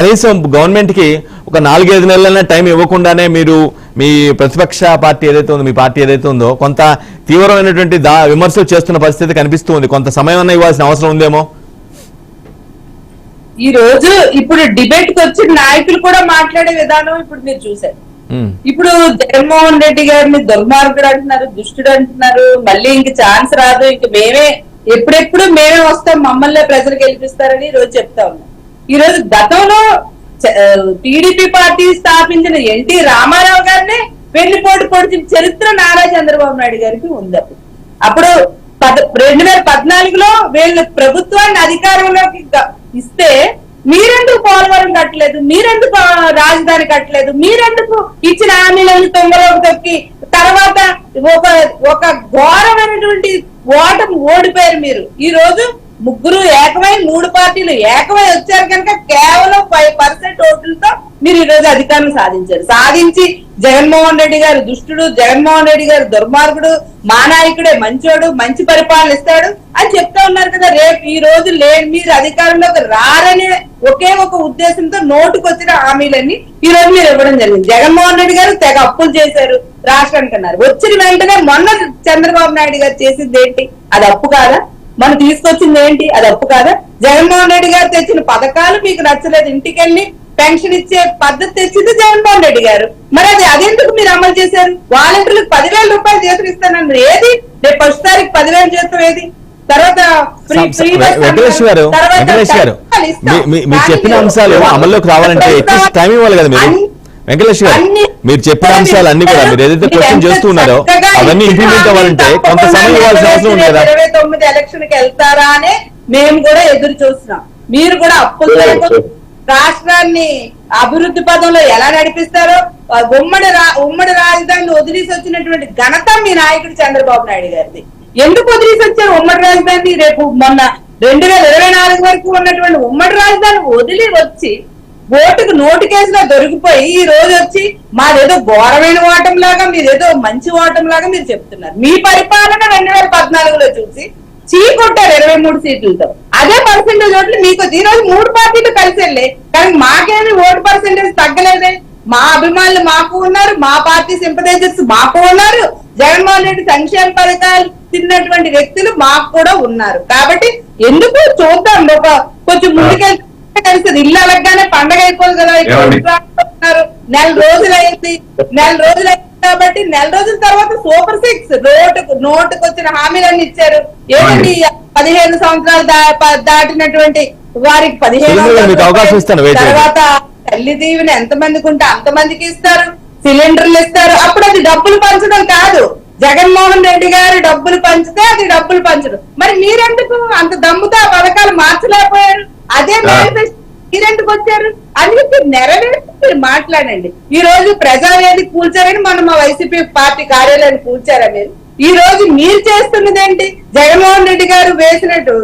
కనీసం గవర్నమెంట్కి ఒక నాలుగైదు నెలల టైం ఇవ్వకుండానే మీరు మీ ప్రతిపక్ష పార్టీ ఏదైతే ఉందో మీ పార్టీ ఏదైతే ఉందో కొంత తీవ్రమైనటువంటి దా విమర్శలు చేస్తున్న పరిస్థితి కనిపిస్తూ ఉంది. కొంత సమయం అన్న ఇవ్వాల్సిన అవసరం ఉందేమో? ఈ రోజు ఇప్పుడు డిబేట్కి వచ్చిన నాయకులు కూడా మాట్లాడే విధానం ఇప్పుడు మీరు చూసారు. ఇప్పుడు జగన్మోహన్ రెడ్డి గారిని దుర్మార్గుడు అంటున్నారు దుష్టుడు అంటున్నారు. మళ్ళీ ఇంక ఛాన్స్ రాదు. ఇంక మేమే ఎప్పుడెప్పుడు మేమే వస్తాం మమ్మల్ని ప్రజలు గెలిపిస్తారని ఈ రోజు చెప్తా ఉన్నాం ఈ రోజు గతంలో టీడీపీ పార్టీ స్థాపించిన ఎన్టీ రామారావు గారినే వెన్నుపోటు పొడిచిన చరిత్ర నారా చంద్రబాబు నాయుడు గారికి ఉంది అప్పుడు. పద రెండు వేల పద్నాలుగులో వీళ్ళు ప్రభుత్వాన్ని అధికారంలోకి ఇస్తే మీరెందుకు పోలవరం కట్టలేదు? మీరెందుకు రాజధాని కట్టలేదు? మీరెందుకు ఇచ్చిన హామీలను తొంగలోకి తొక్కి తర్వాత ఒక ఒక ఘోరమైనటువంటి ఓటమి ఓడిపోయారు మీరు. ఈ రోజు ముగ్గురు ఏకమై మూడు పార్టీలు ఏకమై వచ్చారు కనుక కేవలం ఫైవ్ పర్సెంట్ ఓట్లతో మీరు ఈ రోజు అధికారం సాధించారు. సాధించి జగన్మోహన్ రెడ్డి గారు దుష్టుడు జగన్మోహన్ రెడ్డి గారు దుర్మార్గుడు మా నాయకుడే మంచోడు మంచి పరిపాలన ఇస్తాడు అని చెప్తా ఉన్నారు కదా. రేపు ఈ రోజు లే మీరు అధికారంలోకి రారనే ఒకే ఒక ఉద్దేశంతో నోటుకు వచ్చిన హామీలన్నీ ఈ రోజు మీరు ఇవ్వడం జరిగింది. జగన్మోహన్ రెడ్డి గారు తెగ అప్పులు చేశారు రాష్ట్రానికి అన్నారు వచ్చిన వెంటనే మొన్న చంద్రబాబు నాయుడు గారు చేసింది ఏంటి? అది అప్పు కాదా? మనం తీసుకొచ్చింది ఏంటి? అది అప్పు కాదా? జగన్మోహన్ రెడ్డి గారు తెచ్చిన పథకాలు మీకు నచ్చలేదు. ఇంటికెళ్ళి పెన్షన్ ఇచ్చే పద్ధతి తెచ్చింది జగన్మోహన్ రెడ్డి గారు. మరి అది అదెందుకు మీరు అమలు చేశారు? వాలంటీర్లకు పదివేల రూపాయలు జీతం ఇస్తానన్నారు ఏది? రేపు ఫస్ట్ తారీఖు పదివేల జీతం ఏది? తర్వాత వెంకటేష్ గారు వెంకటేష్ గారు మీరు చెప్పిన అంశాలు అమల్లోకి రావాలంటే టైం ఇవ్వాలి కదా మీరు? వెంకటేష్ గారు మీరు చెప్పిన అంశాలు అన్ని కూడా మీరు ఏదైతే క్వశ్చన్ చేస్తున్నారో అవన్నీ ఇంప్లిమెంట్ అవ్వాలంటే కొంత సమయం ఇవ్వాల్సిన అవసరం ఉంది కదా? ఇరవై తొమ్మిది ఎలక్షన్కి వెళ్తారా అని మేము కూడా ఎదురు చూస్తున్నాం. మీరు కూడా అప్పులు రాష్ట్రాన్ని అభివృద్ధి పదంలో ఎలా నడిపిస్తారో ఉమ్మడి రా- ఉమ్మడి రాజధానిని వదిలేసి వచ్చినటువంటి ఘనత మీ నాయకుడు చంద్రబాబు నాయుడు గారిది. ఎందుకు వదిలేసి వచ్చారు ఉమ్మడి రాజధాని రేపు మొన్న రెండు వేల ఇరవై నాలుగు వరకు ఉన్నటువంటి ఉమ్మడి రాజధాని వదిలి వచ్చి ఓటుకు నోటు కేసులో దొరికిపోయి ఈ రోజు వచ్చి మాదేదో ఘోరమైన ఓటం లాగా మీరేదో మంచి ఓటం లాగా మీరు చెప్తున్నారు. మీ పరిపాలన రెండు వేల పద్నాలుగులో చూసి చీ కొట్టారు ఇరవై మూడు సీట్లతో. అదే పర్సెంటేజ్ ఓట్లు మీకు ఈ రోజు మూడు పార్టీలు కలిసి వెళ్ళే కానీ మాకేమి ఓటు పర్సెంటేజ్ తగ్గలేదే. మా అభిమానులు మాకు ఉన్నారు మా పార్టీ సింపథైజర్స్ మాకు ఉన్నారు జగన్మోహన్ రెడ్డి సంక్షేమ పథకాలు తిన్నటువంటి వ్యక్తులు మాకు కూడా ఉన్నారు. కాబట్టి ఎందుకు చూద్దాం ఒక కొంచెం ముందుకెళ్తే తెలుస్తుంది. ఇల్లు అలగ్గానే పండగ అయిపోదు కదా. నెల రోజులు అయింది నెల రోజులు అయింది కాబట్టి నెల రోజుల తర్వాత సూపర్ సిక్స్. నోటుకు నోటుకు వచ్చిన హామీలన్నీ ఇచ్చారు. ఏమండి? పదిహేను సంవత్సరాలు దాటినటువంటి వారికి పదిహేను. తర్వాత తల్లి దీవెన ఎంత మందికి ఉంటే అంత మందికి ఇస్తారు. సిలిండర్లు ఇస్తారు. అప్పుడు అది డబ్బులు పంచడం కాదు. జగన్మోహన్ రెడ్డి గారు డబ్బులు పంచితే అది డబ్బులు పంచడం. మరి మీరెందుకు అంత దమ్ముతో ఆ పథకాలు మార్చలేకపోయారు? అదే మేనిఫెస్టో మీరెందుకు వచ్చారు? అని మీరు నెరవేర్చి మీరు మాట్లాడండి. ఈ రోజు ప్రజావేది కూల్చారని మనం మా వైసీపీ పార్టీ కార్యాలయాన్ని కూల్చారా మీరు? ఈ రోజు మీరు చేస్తున్నది ఏంటి జగన్మోహన్ రెడ్డి గారు వేసినట్టు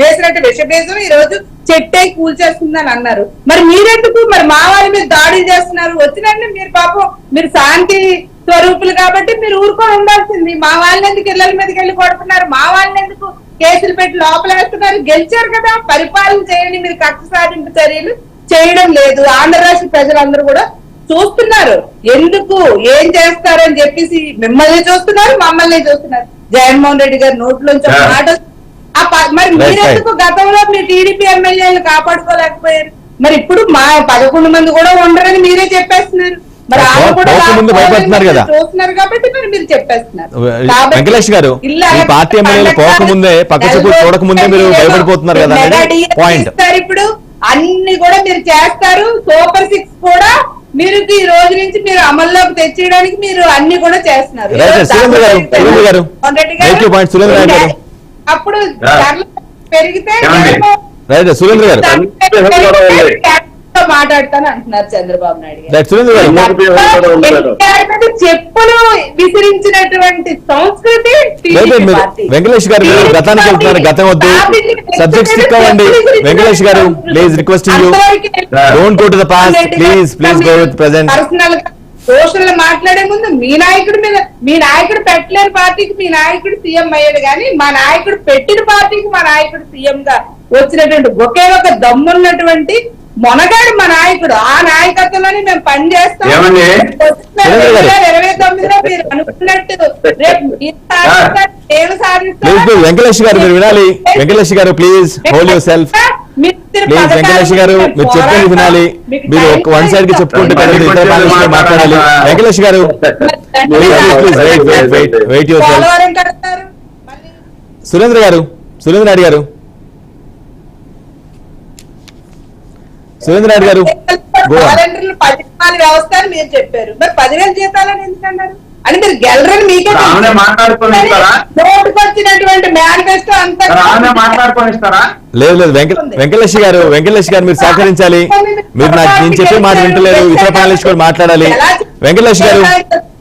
వేసినట్టు విషబేజం ఈ రోజు చెట్టే కూల్చేస్తుందని అన్నారు. మరి మీరెందుకు? మరి మా వాళ్ళ మీద దాడి చేస్తున్నారు. వచ్చినండి మీరు పాపం మీరు శాంతి స్వరూపులు కాబట్టి మీరు ఊరుకొని ఉండాల్సింది. మా వాళ్ళని ఎందుకు ఇళ్ళ మీదకి వెళ్ళి కొడుతున్నారు మా వాళ్ళని ఎందుకు కేసులు పెట్టి లోపల వేస్తున్నారు. గెలిచారు కదా. పరిపాలన చేయండి. మీరు కక్ష సాధింపు చర్యలు చేయడం లేదు. ఆంధ్ర రాష్ట్ర ప్రజలందరూ కూడా చూస్తున్నారు. ఎందుకు? ఏం చేస్తారని చెప్పేసి మిమ్మల్ని చూస్తున్నారు మమ్మల్ని చూస్తున్నారు. జగన్మోహన్ రెడ్డి గారి నోట్లోంచి. మాట మరి మీరెందుకు గతంలో మీ టీడీపీ ఎమ్మెల్యేలు కాపాడుకోలేకపోయారు? మరి ఇప్పుడు మా పదకొండు మంది కూడా ఉండరని మీరే చెప్పేస్తున్నారు. వెంకటేష్ గారు, మీ పార్టీ ఎమ్మెల్యేలు పోకముందే, పక్క చూపు నెల చూడకముందే మీరు భయపడిపోతున్నారు కదా. ఇస్తారు ఇప్పుడు. అన్ని కూడా మీరు చేస్తారు. సూపర్ సిక్స్ కూడా మీరు ఈ రోజు నుంచి మీరు అమల్లోకి తెచ్చేయడానికి మీరు అన్ని కూడా చేస్తున్నారు. అప్పుడు పెరిగితే సురేంద్ర గారు. మాట్లాడతాను అంటున్నారు చంద్రబాబు నాయుడు గారు. చెప్పులు విసిరించినటువంటి సంస్కృతి. వెంకటేష్ గారు గతానికి వెళ్తున్నారు గతం వద్దు. అవ్వండి. వెంకటేష్ గారు please requesting you don't go to the past please please go with present పర్సనల్గా సోషల్ మాట్లాడే ముందు మీ నాయకుడి మీద మీ నాయకుడు పెట్టలేని పార్టీకి మీ నాయకుడు సీఎం అయ్యాడు కానీ మా నాయకుడు పెట్టిన పార్టీకి మా నాయకుడు సీఎం గా వచ్చినటువంటి ఒకే ఒక దమ్మున్నటువంటి మొనగాడు మా నాయకుడు ఆ నాయకత్వంలోనే మేము పని చేస్తాం ఏమండి? సురేంద్ర గారు. ఇరవై తొమ్మిదిలో మీరు అనుకున్నట్టు రేపు నేను సాధిస్తాను. వెంకటేష్ గారు మీరు వినాలి వెంకటేష్ గారు please hold yourself please Venkatesh గారు మీరు చెప్పేది. వినాలి మీరు ఒక వన్ సైడ్కి. చెప్పుకుంటే మాట్లాడాలి వెంకటేష్ గారు వెయిట్ యువర్ సెల్ఫ్ సురేంద్ర గారు సురేంద్ర నాయుడు గారు సురేంద్ర నాయుడు గారు పదివేల వ్యవస్థ అని మీరు చెప్పారు. మరి పదివేల జీతాలని ఎందుకన్నారు అని మీరు గెలరని మీకే మరి ఆమెనే మాట్లాడుకొని ఇస్తారా? నోటుకు వచ్చినటువంటి మేనిఫెస్టో అంతా లేదు లేదు. వెంక వెంకటేష్ గారు వెంకటేష్ గారు మీరు సహకరించాలి. మీరు నాకు నేను చెప్పే మాట వింటలేదు. ఇతర ప్యానలిస్ట్ కూడా మాట్లాడాలి. వెంకటేష్ గారు.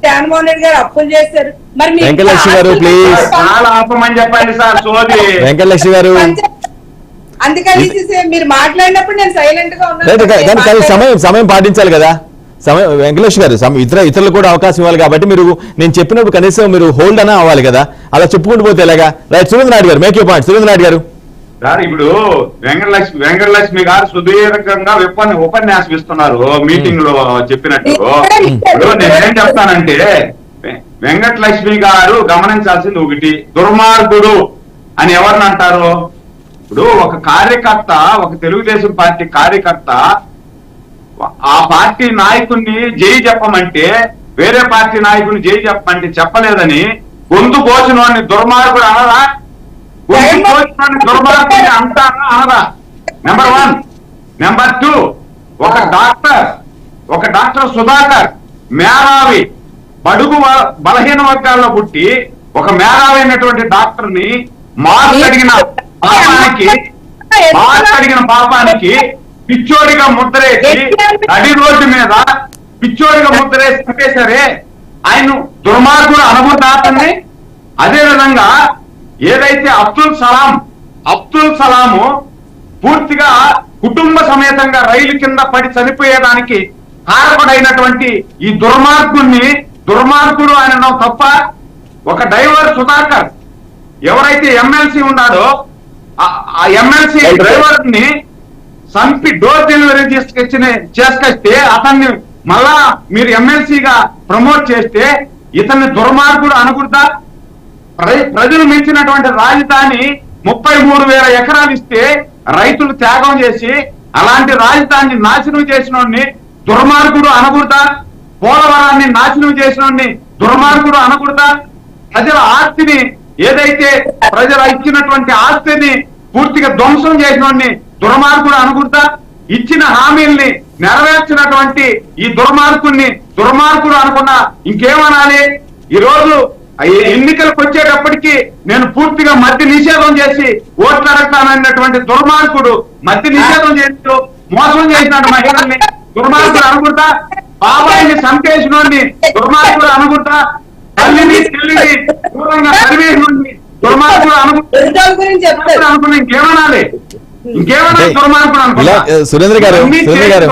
జగన్మోహన్ రెడ్డి గారు అప్పులు చేశారు. మరి వెంకటలక్ష్మి గారు, please. చాలా ఆపమని చెప్పండి సార్ వెంకటేష్ గారు. మీరు మాట్లాడినప్పుడు నేను సైలెంట్గా లేదు కా- కానీ కానీ ఉన్నాను సమయం సమయం పాటించాలి కదా. సమయం వెంకటేష్ గారు ఇతర ఇతరులు కూడా అవకాశం ఇవ్వాలి కాబట్టి మీరు నేను చెప్పినప్పుడు కనీసం మీరు హోల్డ్ అన్నా అవ్వాలి కదా. అలా చెప్పుకుంటూ పోతే ఎలాగా? రైట్ సురేంద్ర నాయుడు గారు make you point Surendra Naidu గారు. సార్ ఇప్పుడు వెంకటలక్ష్మి వెంకటలక్ష్మి గారు సుదీర్ఘంగా ఉపన్యాసం ఇస్తున్నారు మీటింగ్లో చెప్పినట్టు ఇప్పుడు నేనేం చెప్తానంటే వెంకటలక్ష్మి గారు గమనించాల్సింది ఒకటి దుర్మార్గుడు అని ఎవరిని అంటారు? ఇప్పుడు ఒక కార్యకర్త ఒక తెలుగుదేశం పార్టీ కార్యకర్త ఆ పార్టీ నాయకుడిని జై చెప్పమంటే వేరే పార్టీ నాయకుడిని జై చెప్పమంటే చెప్పలేదని గొంతు కోసినోడిని దుర్మార్గుడు అనరా? గొంతు దుర్మార్గుడిని అంటారా అనరా? నెంబర్ వన్ నెంబర్ టూ ఒక డాక్టర్ ఒక డాక్టర్ సుధాకర్ మేధావి బడుగు బలహీన వర్గాల్లో పుట్టి ఒక మేధావి అయినటువంటి డాక్టర్ని మార్క్స్ అడిగిన పాపానికి మార్క్స్ అడిగిన పాపానికి పిచ్చోడిగా ముద్రేసి నడి రోడ్డు మీద పిచ్చోడిగా ముద్రేసి చంపేశారే ఆయన దుర్మార్గుడు అనుకుంటాన్ని అదే విధంగా ఏదైతే అబ్దుల్ సలాం అబ్దుల్ సలాము పూర్తిగా కుటుంబ సమేతంగా రైలు కింద పడి చనిపోయేదానికి కారకుడైనటువంటి ఈ దుర్మార్గుణ్ణి దుర్మార్గుడు అనడం తప్ప ఒక డ్రైవర్ సుధాకర్ ఎవరైతే ఎమ్మెల్సీ ఉన్నాడో ఆ- ఎమ్మెల్సీ డ్రైవర్ని చంపి డోర్ డెలివరీ తీసుకొచ్చిన చేసుకొస్తే అతన్ని మళ్ళా మీరు ఎమ్మెల్సీగా ప్రమోట్ చేస్తే ఇతన్ని దుర్మార్గుడు అనుకుంటా? ప్ర- ప్రజలు మెచ్చినటువంటి రాజధాని ముప్పై మూడు వేల ఎకరాలు ఇస్తే రైతులు త్యాగం చేసి అలాంటి రాజధానిని నాశనం చేసిన దుర్మార్గుడు అనకూడదా పోలవరాన్ని నాశనం చేసిన దుర్మార్గుడు అనకూడదా ప్రజల ఆస్తిని ఏదైతే ప్రజలు ఇచ్చినటువంటి ఆస్తిని పూర్తిగా ధ్వంసం చేసిన దుర్మార్గుడు అనుకుంటా ఇచ్చిన హామీల్ని నెరవేర్చినటువంటి ఈ దుర్మార్గుడిని దుర్మార్గుడు అనుకున్నా ఇంకేమనాలి? ఈ రోజు ఎన్నికలకు వచ్చేటప్పటికి నేను పూర్తిగా మద్య నిషేధం చేసి ఓట్లు అడగతానన్నటువంటి దుర్మార్గుడు మద్య నిషేధం చేస్తూ మోసం చేసినాడు మహిళల్ని. దుర్మార్గుడు అనుకుంటా బాబాయిని చంపేసినోడిని దుర్మార్గుడు అనుకుంటా తల్లిని చెల్లిని దూరంగా తరివేసినోడిని దుర్మార్గుడు అనుకుంటా? ఇంకేమనాలి సురేంద్ర గారు సురేంద్ర గారు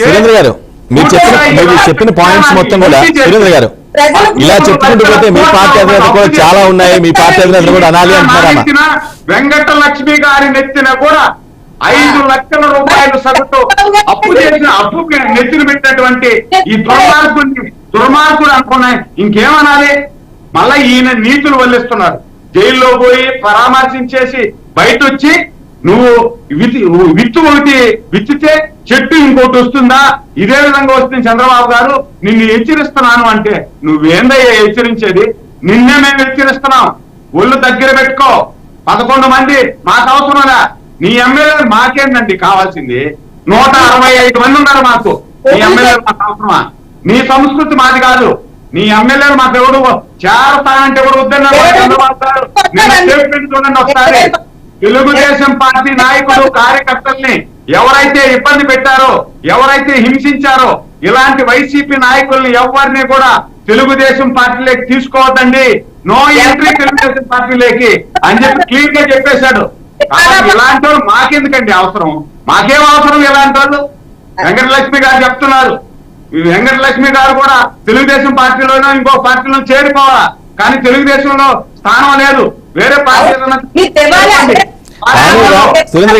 సురేంద్ర గారు మీరు చెప్పిన మీరు చెప్పిన పాయింట్స్ మొత్తం కూడా సురేంద్ర గారు ఇలా చెప్పుకుంటూ పోతే మీ పార్టీ అధినేత కూడా చాలా ఉన్నాయి. మీ పార్టీ అధినేత కూడా అనాలి నెత్తిన వెంకట లక్ష్మి గారి నెత్తిన కూడా ఐదు లక్షల రూపాయలు సగటు అప్పు చేసిన అప్పు నెత్తిన పెట్టినటువంటి ఈ దుర్మార్గుడిని దుర్మార్గుడు అనుకున్నాయి ఇంకేమనాలి? మళ్ళా ఈయన నీతులు వల్లిస్తున్నారు. జైల్లో పోయి పరామర్శించేసి బయట వచ్చి నువ్వు వితి విత్తు ఒకటి విత్తితే చెట్టు ఇంకోటి వస్తుందా? ఇదే విధంగా వస్తుంది చంద్రబాబు గారు. నిన్ను హెచ్చరిస్తున్నాను అంటే నువ్వేందయ్యా హెచ్చరించేది? నిన్నే మేము హెచ్చరిస్తున్నాం. ఒళ్ళు దగ్గర పెట్టుకో. పదకొండు మంది మాకు అవసరంలా నీ ఎమ్మెల్యేలు మాకేందండి కావాల్సింది? నూట అరవై ఐదు మంది ఉన్నారు మాకు. నీ ఎమ్మెల్యేలు మాకు అవసరమా? నీ సంస్కృతి మాది కాదు. నీ ఎమ్మెల్యేలు మాకు ఎవడు చేరతానంటే ఎవడు వద్దన్నారు? మా చంద్రబాబు గారు నిన్న స్టేట్మెంట్ చూడండి ఒకసారి తెలుగుదేశం పార్టీ నాయకులు కార్యకర్తల్ని ఎవరైతే ఇబ్బంది పెట్టారో ఎవరైతే హింసించారో ఇలాంటి వైసీపీ నాయకుల్ని ఎవరిని కూడా తెలుగుదేశం పార్టీలోకి తీసుకోవద్దండి. నో ఎంట్రీ తెలుగుదేశం పార్టీలోకి అని చెప్పి క్లియర్గా చెప్పేశాడు. ఇలాంటి వాళ్ళు మాకెందుకండి అవసరం? మాకేం అవసరం ఇలాంటి వాళ్ళు వెంకటలక్ష్మి గారు చెప్తున్నారు. వెంకటలక్ష్మి గారు కూడా తెలుగుదేశం పార్టీలోనో ఇంకో పార్టీలో చేరిపోవాలా? కానీ తెలుగుదేశంలో స్థానం లేదు. వేరే పార్టీ సురేంద్ర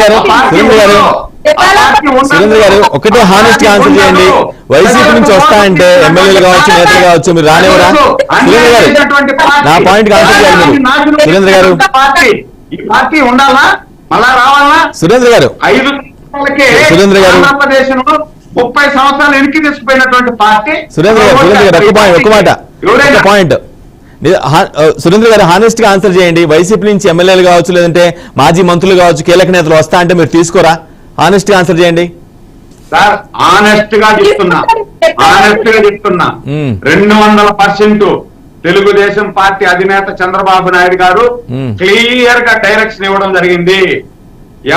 గారు ఒకటే హానెస్ట్గా ఆన్సర్ చేయండి. వైసీపీ నుంచి వస్తా అంటే ఎమ్మెల్యేలు కావచ్చు నేతలు కావచ్చు మీరు రానివరా సురేంద్ర గారు నా పాయింట్ ఆన్సర్ మీరు. సురేంద్ర గారు. పార్టీ. ఈ పార్టీ ఉండాలా? మళ్ళా రావాలా? సురేంద్ర గారు. ఐదు సురేంద్ర గారు. ముప్పై సంవత్సరాలు వెనక్కి తీసుకుపోయినటువంటి పార్టీ సురేంద్ర పాయింట్ సురేంద్ర గారు హానెస్ట్గా ఆన్సర్ చేయండి. వైసీపీ నుంచి ఎమ్మెల్యేలు కావచ్చు లేదంటే మాజీ మంత్రులు కావచ్చు కీలక నేతలు వస్తా అంటే మీరు తీసుకోరా? హానెస్ట్గా ఆన్సర్ చేయండి. సార్ ఆనెస్ట్గా చెప్తున్నా. ఆనెస్ట్గా చెప్తున్నా. రెండు వందల పర్సెంట్ తెలుగుదేశం పార్టీ అధినేత చంద్రబాబు నాయుడు గారు. క్లియర్గా డైరెక్షన్ ఇవ్వడం జరిగింది.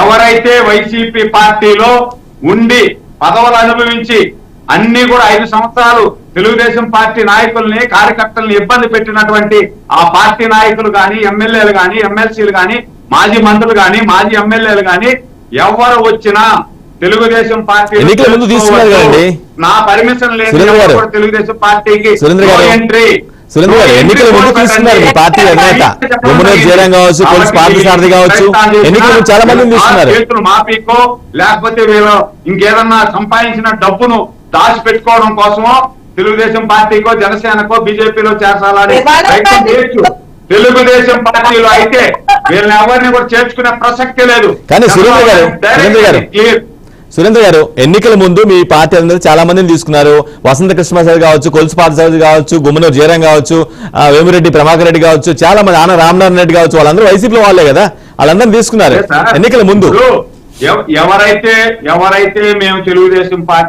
ఎవరైతే వైసీపీ పార్టీలో ఉండి పదవులు అనుభవించి అన్ని కూడా ఐదు సంవత్సరాలు తెలుగుదేశం పార్టీ నాయకుల్ని కార్యకర్తల్ని ఇబ్బంది పెట్టినటువంటి ఆ పార్టీ నాయకులు గాని ఎమ్మెల్యేలు గాని ఎమ్మెల్సీలు గాని మాజీ మంత్రులు గాని మాజీ ఎమ్మెల్యేలు గాని ఎవరు వచ్చినా తెలుగుదేశం పార్టీ. నా పర్మిషన్ లేదు తెలుగుదేశం పార్టీకి. ఎంట్రీ సురేంద్ర గారు ఎన్నికల ముందు తీసుకున్నారు మీ పార్టీ అధినేత. యమునోత్ జయరాం కావచ్చు కొలుసు పార్థసారథి కావచ్చు ఎన్నికల ముందు చాలా మందిని తీసుకున్నారు చేతులు మాపీకో లేకపోతే వీళ్ళు ఇంకేదన్నా సంపాదించిన డబ్బును దాచి పెట్టుకోవడం కోసమో తెలుగుదేశం పార్టీకో జనసేనకో బీజేపీలో చేర్చాలని ప్రయత్నం చేయొచ్చు. తెలుగుదేశం పార్టీలో అయితే వీళ్ళని ఎవరిని కూడా చేర్చుకునే ప్రసక్తే లేదు. కానీ సురేంద్ర గారు, సురేంద్ర గారు. ఎన్నికల ముందు మీ పార్టీ అందరూ చాలా మందిని తీసుకున్నారు వసంత కృష్ణప్రసాద్ కావచ్చు కొలుసు పార్థసారథి కావచ్చు గుమ్మనూరు జయరాం కావచ్చు వేమిరెడ్డి ప్రభాకర్ రెడ్డి కావచ్చు చాలా మంది ఆన రామనారాయణ రెడ్డి కావచ్చు వాళ్ళందరూ వైసీపీలో వాళ్ళే కదా వాళ్ళందరినీ తీసుకున్నారు. ఎన్నికల ముందు ఎవరైతే ఎవరైతే మేము తెలుగుదేశం పార్టీ